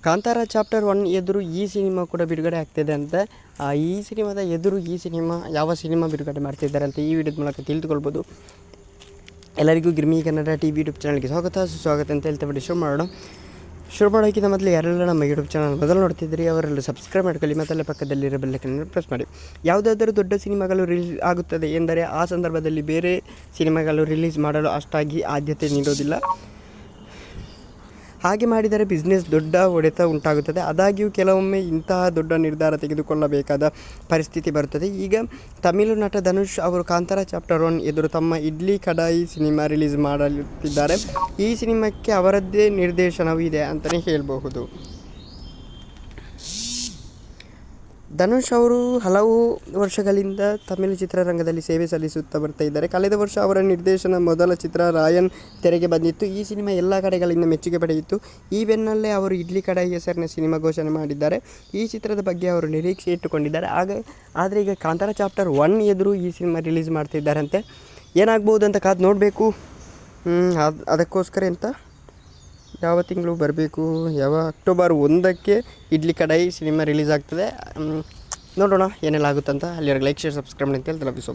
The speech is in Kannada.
ಕಾಂತಾರ ಚಾಪ್ಟರ್ ಒನ್ ಎದುರು ಈ ಸಿನಿಮಾ ಕೂಡ ಬಿಡುಗಡೆ ಆಗ್ತಿದೆ ಅಂತ ಆ, ಈ ಸಿನಿಮಾದ ಎದುರು ಈ ಸಿನಿಮಾ ಯಾವ ಸಿನಿಮಾ ಬಿಡುಗಡೆ ಮಾಡ್ತಿದ್ದಾರೆ ಅಂತ ಈ ವಿಡಿಯೋದ ಮೂಲಕ ತಿಳಿದುಕೊಳ್ಬೋದು. ಎಲ್ಲರಿಗೂ Girmi Kannada T V YouTube ಚಾನಲ್ಗೆ ಸ್ವಾಗತ ಸುಸ್ವಾಗತ ಅಂತ ಹೇಳ್ತಾ ಬಿಡಿ ಶುರು ಮಾಡೋಣ. ಶುರು ಮಾಡೋಕ್ಕಿಂತ ಮೊದಲು ಯಾರೆಲ್ಲ ನಮ್ಮ ಯೂಟ್ಯೂಬ್ ಚಾನಲ್ ಮೊದಲು ನೋಡ್ತಿದ್ರಿ ಅವರೆಲ್ಲ ಸಬ್ಸ್ಕ್ರೈಬ್ ಮಾಡ್ಕೊಳ್ಳಿ ಮತ್ತಲ್ಲೇ ಪಕ್ಕದಲ್ಲಿರೋ ಬೆಲ್ಲಕ್ಕನ್ನು ಪ್ರೆಸ್ ಮಾಡಿ. ಯಾವುದಾದರೂ ದೊಡ್ಡ ಸಿನಿಮಾಗಳು ರಿಲೀಸ್ ಆಗುತ್ತದೆ ಎಂದರೆ ಆ ಸಂದರ್ಭದಲ್ಲಿ ಬೇರೆ ಸಿನಿಮಾಗಳು ರಿಲೀಸ್ ಮಾಡಲು ಅಷ್ಟಾಗಿ ಆದ್ಯತೆ ನೀಡೋದಿಲ್ಲ ಹಾಗೆ ಮಾಡಿದರೆ ಬಿಸ್ನೆಸ್ ದೊಡ್ಡ ಹೊಡೆತ ಉಂಟಾಗುತ್ತದೆ. ಆದಾಗ್ಯೂ ಕೆಲವೊಮ್ಮೆ ಇಂತಹ ದೊಡ್ಡ ನಿರ್ಧಾರ ತೆಗೆದುಕೊಳ್ಳಬೇಕಾದ ಪರಿಸ್ಥಿತಿ ಬರುತ್ತದೆ. ಈಗ ತಮಿಳು ನಟ ಧನುಷ್ ಅವರು ಕಾಂತಾರ ಚಾಪ್ಟರ್ ಒನ್ ಎದುರು ತಮ್ಮ ಇಡ್ಲಿ ಕಡಾಯಿ ಸಿನಿಮಾ ರಿಲೀಸ್ ಮಾಡಲಿದ್ದಾರೆ ಈ ಸಿನಿಮಾಕ್ಕೆ ಅವರದ್ದೇ ನಿರ್ದೇಶನವೂ ಇದೆ ಅಂತಲೇ ಹೇಳಬಹುದು. ಧನುಷ್ ಅವರು ಹಲವು ವರ್ಷಗಳಿಂದ ತಮಿಳು ಚಿತ್ರರಂಗದಲ್ಲಿ ಸೇವೆ ಸಲ್ಲಿಸುತ್ತಾ ಬರ್ತಾ ಇದ್ದಾರೆ. ಕಳೆದ ವರ್ಷ ಅವರ ನಿರ್ದೇಶನ ಮೊದಲ ಚಿತ್ರ ರಾಯನ್ ತೆರೆಗೆ ಬಂದಿತ್ತು. ಈ ಸಿನಿಮಾ ಎಲ್ಲ ಕಡೆಗಳಿಂದ ಮೆಚ್ಚುಗೆ ಪಡೆಯಿತು. ಈ ಬೆನ್ನಲ್ಲೇ ಅವರು ಇಡ್ಲಿ ಕಡೆ ಹೆಸರಿನ ಸಿನಿಮಾ ಘೋಷಣೆ ಮಾಡಿದ್ದಾರೆ. ಈ ಚಿತ್ರದ ಬಗ್ಗೆ ಅವರು ನಿರೀಕ್ಷೆ ಇಟ್ಟುಕೊಂಡಿದ್ದಾರೆ. ಆಗ, ಆದರೆ ಈಗ ಕಾಂತಾರ ಚಾಪ್ಟರ್ ಒನ್ ಎದುರು ಈ ಸಿನಿಮಾ ರಿಲೀಸ್ ಮಾಡ್ತಿದ್ದಾರಂತೆ. ಏನಾಗ್ಬೋದು ಅಂತ ಕಾದು ನೋಡಬೇಕು. ಅದು, ಅದಕ್ಕೋಸ್ಕರ ಅಂತ ಯಾವ ತಿಂಗಳು ಬರಬೇಕು? ಯಾವ ಅಕ್ಟೋಬರ್ ಒಂದಕ್ಕೆ ಇಡ್ಲಿ ಕಡಾಯಿ ಸಿನಿಮಾ ರಿಲೀಸ್ ಆಗ್ತದೆ. ನೋಡೋಣ ಏನೆಲ್ಲ ಆಗುತ್ತಂತ. ಅಲ್ಲಿ ಲೈಕ್ ಶೇರ್ ಸಬ್ಸ್ಕ್ರೈಬ್ ಅಂತ ಹೇಳ್ತಾರೆ. ಸೊ